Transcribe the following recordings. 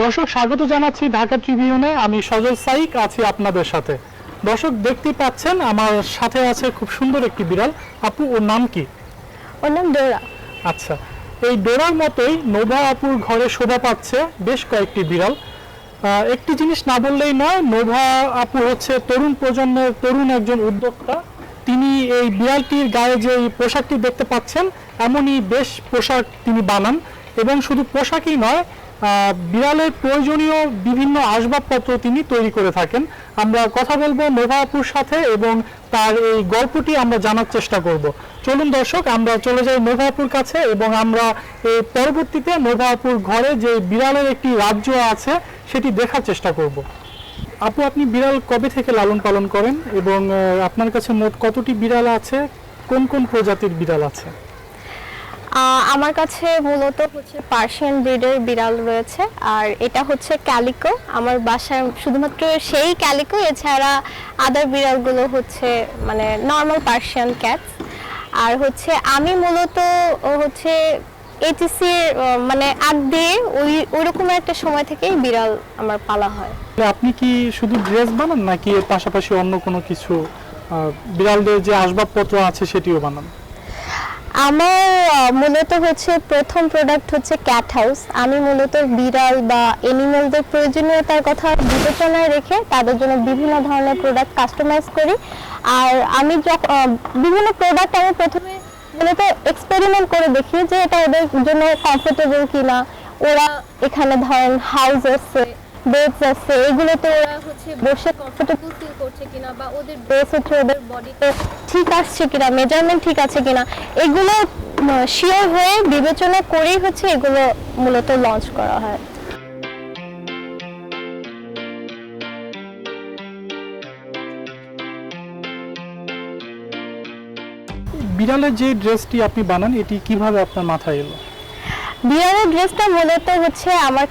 দর্শক স্বাগত জানাচ্ছি ঢাকা ট্রিবিউনে। আমি সজল সাইক আছি আপনাদের সাথে। দর্শক দেখতে পাচ্ছেন আমার সাথে আছে খুব সুন্দর একটি বিড়াল। আপু ওর নাম কি? ওর নাম ডোরা। আচ্ছা এই ডোরার মতোই নোভা আপুর ঘরে শোভা পাচ্ছে বেশ কয়েকটি বিড়াল। একটি জিনিস না বললেই নয়, নোভা আপু হচ্ছে তরুণ প্রজন্মের তরুণ একজন উদ্যোক্তা। তিনি এই বিড়ালটির গায়ে যে পোশাকটি দেখতে পাচ্ছেন, এমনই বেশ পোশাক তিনি বানান। এবং শুধু পোশাকই নয় বিড়ালের প্রয়োজনীয় বিভিন্ন আসবাবপত্র তিনি তৈরি করে থাকেন। আমরা কথা বলব নোভা আপুর সাথে এবং তার এই গল্পটি আমরা জানার চেষ্টা করব। চলুন দর্শক, আমরা চলে যাই আপুর কাছে এবং আমরা এই পরবর্তীতে আপুর ঘরে যে বিড়ালের একটি রাজ্য আছে, সেটি দেখার চেষ্টা করব। আপু, আপনি বিড়াল কবে থেকে লালন পালন করেন এবং আপনার কাছে মোট কতটি বিড়াল আছে? কোন কোন প্রজাতির বিড়াল আছে? আমার কাছে মূলত হচ্ছে পার্সিয়ান ব্রিডের বিড়াল রয়েছে, আর এটা হচ্ছে ক্যালিকো। আমার বাসায় শুধুমাত্র সেই ক্যালিকো, এছাড়া আদার বিড়ালগুলো হচ্ছে মানে নর্মাল পার্সিয়ান ক্যাটস আর হচ্ছে আমি মূলত হচ্ছে এইচএসসি মানে আগ দিয়ে ওই, ওইরকম একটা সময় থেকেই বিড়াল আমার পালা হয়। তাহলে আপনি কি শুধু ড্রেস বানান নাকি পাশাপাশি অন্য কোনো কিছু বিড়ালদের যে আসবাবপত্র আছে সেটিও বানান? আমার মূলত হচ্ছে প্রথম প্রোডাক্ট হচ্ছে ক্যাট হাউস আমি মূলত বিড়াল বা এনিমেলদের প্রয়োজনীয়তার কথা বিবেচনায় রেখে তাদের জন্য বিভিন্ন ধরনের প্রোডাক্ট কাস্টমাইজ করি। আর আমি যখন বিভিন্ন প্রোডাক্ট আমি প্রথমে মূলত এক্সপেরিমেন্ট করে দেখি যে এটা ওদের জন্য কমফোর্টেবল কিনা। ওরা এখানে ধরেন হাউস আছে বেডস আছে এগুলোতে ওরা হচ্ছে বসে কমফোর্টেবল ফিল করছে কিনা বা ওদের ড্রেস হচ্ছে ওদের বডিতে ঠিক আসছে কিনা মেজারমেন্ট ঠিক আছে কিনা, এগুলো শিওর হয়ে বিবেচনা করেই হচ্ছে এগুলো মূলত লঞ্চ করা হয়। বিড়ালের যে ড্রেসটি আপনি বানান, এটি কীভাবে আপনার মাথায় এলো? বিয়ারের ড্রেসটা মূলত হচ্ছে আমার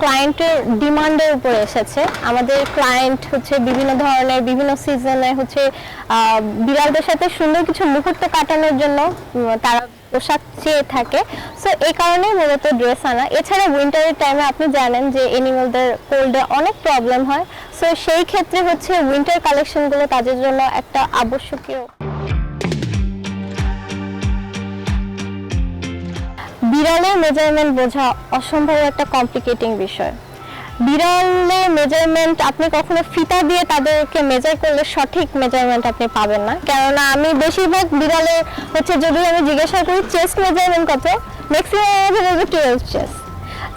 ক্লায়েন্টের ডিমান্ডের উপর এসেছে। আমাদের ক্লায়েন্ট হচ্ছে বিভিন্ন ধরনের, বিভিন্ন সিজনে হচ্ছে বিড়ালদের সাথে সুন্দর কিছু মুহূর্ত কাটানোর জন্য তারা পোশাক চেয়ে থাকে। সো এই কারণে মূলত ড্রেস আনা। এছাড়া উইন্টারের টাইমে আপনি জানেন যে এনিমেলদের কোল্ডে অনেক প্রবলেম হয়। সো সেই ক্ষেত্রে হচ্ছে উইন্টার কালেকশনগুলো তাদের জন্য একটা আবশ্যকীয় বিড়ালের মেজারমেন্ট বোঝা অসম্ভব একটা কমপ্লিকেটিং বিষয়। বিড়ালের মেজারমেন্ট আপনি কখনো ফিতা দিয়ে তাদেরকে মেজার করলে সঠিক মেজারমেন্ট আপনি পাবেন না। কেননা আমি বেশিরভাগ বিড়ালের হচ্ছে যদি আমি জিজ্ঞাসা করি চেস্ট মেজারমেন্ট কত ম্যাক্সিমাম টুয়েলভ চেস্ট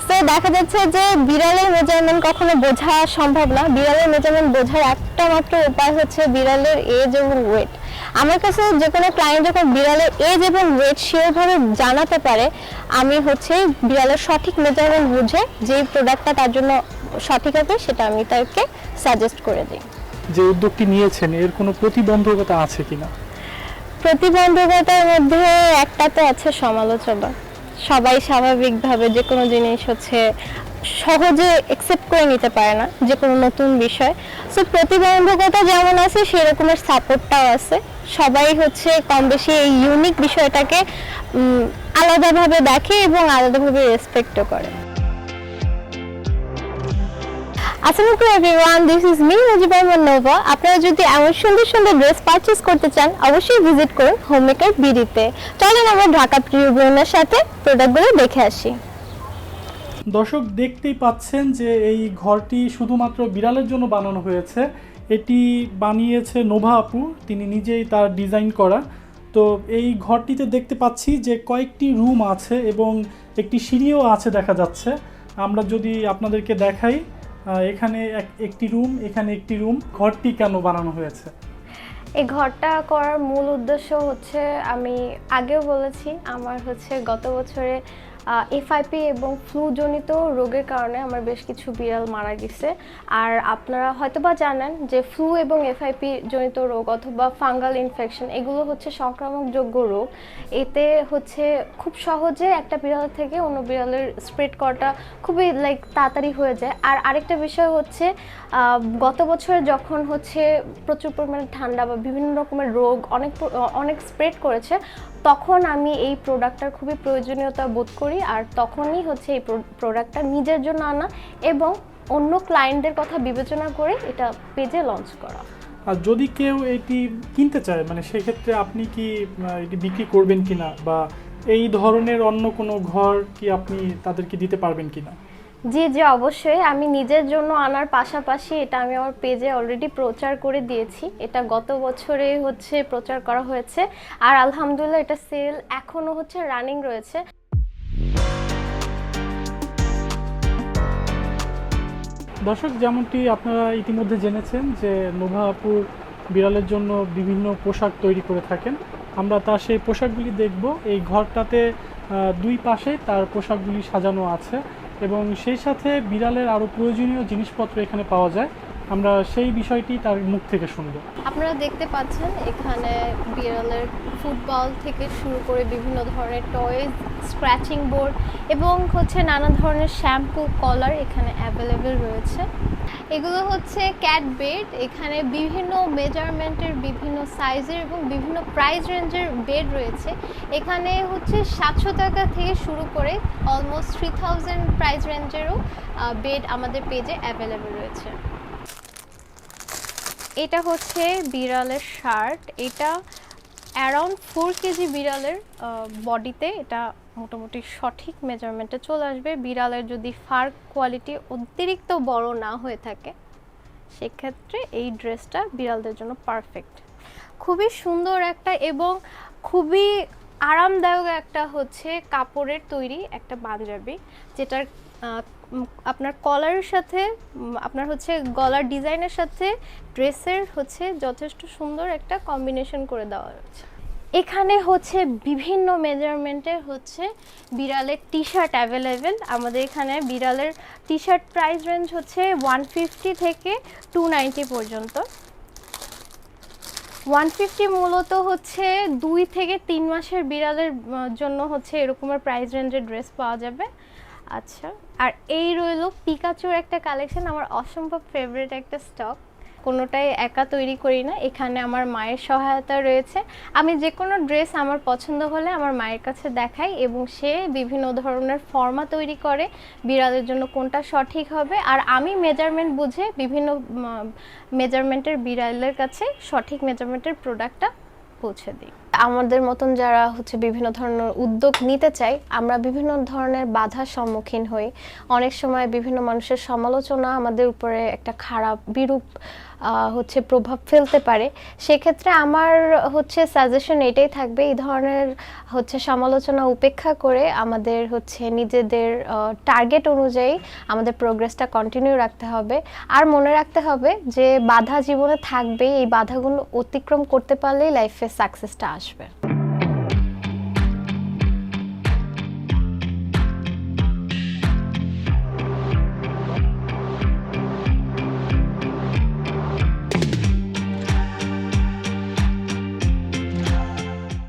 তো দেখা যাচ্ছে যে বিড়ালের মেজারমেন্ট কখনো বোঝা সম্ভব না। বিড়ালের মেজারমেন্ট বোঝার একটা মাত্র উপায় হচ্ছে বিড়ালের এজ এবং ওয়েট আমার কাছে যে কোনো ক্লায়েন্ট যখন বিড়ালের এজ এবং ওয়েট শিওরভাবে জানাতে পারে আমি হচ্ছে বিড়ালের সঠিক মেজারমেন্ট বুঝে যেই প্রোডাক্টটা তার জন্য সঠিক হবে সেটা আমি তাকে সাজেস্ট করে দিই। যে উদ্যোগটি নিয়েছেন এর কোনো প্রতিবন্ধকতা আছে কিনা? প্রতিবন্ধকতার মধ্যে একটা তো আছে সমালোচনা। সবাই স্বাভাবিকভাবে যে কোনো জিনিস হচ্ছে সহজে একসেপ্ট করে নিতে পারে না যে কোনো নতুন বিষয়। সো প্রতিবন্ধকতা যেমন আছে সেরকমের সাপোর্টটাও আছে। সবাই হচ্ছে কম বেশি এই ইউনিক বিষয়টাকে আলাদাভাবে দেখে এবং আলাদাভাবে রেসপেক্টও করে। আসসালামু everyone this is me Mujiba Nova আপনারা যদি এমন সুন্দর সুন্দর ড্রেস পারচেজ করতে চান, অবশ্যই ভিজিট করুন হোমমেকার বিডিতে চলেন আমরা ঢাকা প্রিয়ব্রণের সাথে প্রোডাক্টগুলো দেখে আসি। দর্শক দেখতেই পাচ্ছেন যে এই ঘরটি শুধুমাত্র বিড়ালের জন্য বানানো হয়েছে। এটি বানিয়েছে নোভা আপু, তিনি নিজেই তার ডিজাইন করা। তো এই ঘরটিতে দেখতে পাচ্ছি যে কয়েকটি রুম আছে এবং একটি সিঁড়িও আছে দেখা যাচ্ছে। আমরা যদি আপনাদেরকে দেখাই এখানে এক- একটি রুম, এখানে একটি রুম। ঘরটি কেন বানানো হয়েছে? এই ঘরটা করার মূল উদ্দেশ্য হচ্ছে, আমি আগেও বলেছি, আমার হচ্ছে গত বছরে এফআইপি এবং ফ্লুজনিত রোগের কারণে আমার বেশ কিছু বিড়াল মারা গেছে। আর আপনারা হয়তোবা জানেন যে ফ্লু এবং এফআইপি জনিত রোগ অথবা ফাঙ্গাল ইনফেকশন এগুলো হচ্ছে সংক্রামকযোগ্য রোগ। এতে হচ্ছে খুব সহজে একটা বিড়াল থেকে অন্য বিড়ালের স্প্রেড করাটা খুবই লাইক তাড়াতাড়ি হয়ে যায়। আর আরেকটা বিষয় হচ্ছে গত বছর যখন হচ্ছে প্রচুর পরিমাণে ঠান্ডা বা বিভিন্ন রকমের রোগ অনেক অনেক স্প্রেড করেছে তখন আমি এই প্রোডাক্টটার খুবই প্রয়োজনীয়তা বোধ করি আর তখনই হচ্ছে এই প্রোডাক্টটা নিজের জন্য আনা এবং অন্য ক্লায়েন্টদের কথা বিবেচনা করে এটা পেজে লঞ্চ করা। আর যদি কেউ এটি কিনতে চায় মানে সেক্ষেত্রে আপনি কি এটি বিক্রি করবেন কিনা বা এই ধরনের অন্য কোনো ঘর কি আপনি তাদেরকে দিতে পারবেন কিনা? জি জি, অবশ্যই। আমি নিজের জন্য আনার পাশাপাশি এটা আমি আমার পেজে অলরেডি প্রচার করে দিয়েছি। এটা গত বছরে হচ্ছে প্রচার করা হয়েছে। আর আলহামদুলিল্লাহ এটা সেল এখনও হচ্ছে রানিং রয়েছে। দর্শক, যেমনটি আপনারা ইতিমধ্যে জেনেছেন যে নোভা আপুর বিড়ালের জন্য বিভিন্ন পোশাক তৈরি করে থাকেন, আমরা তার সেই পোশাকগুলি দেখব। এই ঘরটাতে দুই পাশে তার পোশাকগুলি সাজানো আছে। এবং সেই সাথে বিড়ালের আরও প্রয়োজনীয় জিনিসপত্র এখানে পাওয়া যায়। আমরা সেই বিষয়টি তার মুখ থেকে শুনব। আপনারা দেখতে পাচ্ছেন এখানে বিড়ালের ফুটবল থেকে শুরু করে বিভিন্ন ধরনের টয়েজ স্ক্র্যাচিং বোর্ড এবং হচ্ছে নানা ধরনের শ্যাম্পু কলার এখানে অ্যাভেলেবেল রয়েছে। এগুলো হচ্ছে ক্যাট বেড এখানে বিভিন্ন মেজারমেন্টের বিভিন্ন সাইজের এবং বিভিন্ন প্রাইস রেঞ্জের বেড রয়েছে। এখানে হচ্ছে সাতশো টাকা থেকে শুরু করে অলমোস্ট থ্রি থাউজেন্ড প্রাইস রেঞ্জেরও বেড আমাদের পেজে অ্যাভেলেবেল রয়েছে। এটা হচ্ছে বিড়ালের শার্ট। এটা অ্যারাউন্ড ফোর কেজি বিড়ালের বডিতে। এটা মোটামুটি সঠিক মেজারমেন্টে চলে আসবে। বিড়ালের যদি ফার কোয়ালিটি অতিরিক্ত বড় না হয়ে থাকে, সেক্ষেত্রে এই ড্রেসটা বিড়ালদের জন্য পারফেক্ট খুবই সুন্দর একটা এবং খুবই আরামদায়ক একটা হচ্ছে কাপড়ের তৈরি একটা পাঞ্জাবি, যেটার আপনার কলারের সাথে আপনার হচ্ছে গলার ডিজাইনের সাথে ড্রেসের হচ্ছে যথেষ্ট সুন্দর একটা কম্বিনেশন করে দেওয়া রয়েছে এখানে হচ্ছে বিভিন্ন মেজারমেন্টের হচ্ছে বিড়ালের টি শার্ট অ্যাভেলেবেল আমাদের এখানে বিড়ালের টি শার্ট প্রাইস রেঞ্জ হচ্ছে ওয়ান ফিফটি থেকে টু নাইনটি পর্যন্ত। ওয়ান ফিফটি মূলত হচ্ছে দুই থেকে তিন মাসের বিড়ালের জন্য হচ্ছে এরকমের প্রাইস রেঞ্জের ড্রেস পাওয়া যাবে। আচ্ছা আর এই রইল পিকাচুর একটা কালেকশন আমার অসম্ভব ফেভারিট একটা স্টক কোনোটাই একা তৈরি করি না, এখানে আমার মায়ের সহায়তা রয়েছে। আমি যে কোনো ড্রেস আমার পছন্দ হলে আমার মায়ের কাছে দেখাই এবং সে বিভিন্ন ধরনের ফর্মা তৈরি করে, বিড়ালের জন্য কোনটা সঠিক হবে, আর আমি মেজারমেন্ট বুঝে বিভিন্ন মেজারমেন্টের বিড়ালের কাছে সঠিক মেজারমেন্টের প্রোডাক্টটা পৌঁছে দিই। আমাদের মতন যারা হচ্ছে বিভিন্ন ধরনের উদ্যোগ নিতে চাই আমরা বিভিন্ন ধরনের বাধার সম্মুখীন হই। অনেক সময় বিভিন্ন মানুষের সমালোচনা আমাদের উপরে একটা খারাপ বিরূপ হচ্ছে প্রভাব ফেলতে পারে, সেক্ষেত্রে আমার হচ্ছে সাজেশন এটাই থাকবে, এই ধরনের হচ্ছে সমালোচনা উপেক্ষা করে আমাদের হচ্ছে নিজেদের টার্গেট অনুযায়ী আমাদের প্রোগ্রেসটা কন্টিনিউ রাখতে হবে। আর মনে রাখতে হবে যে বাধা জীবনে থাকবে এই বাধাগুলো অতিক্রম করতে পারলেই লাইফে সাকসেসটা আসবে।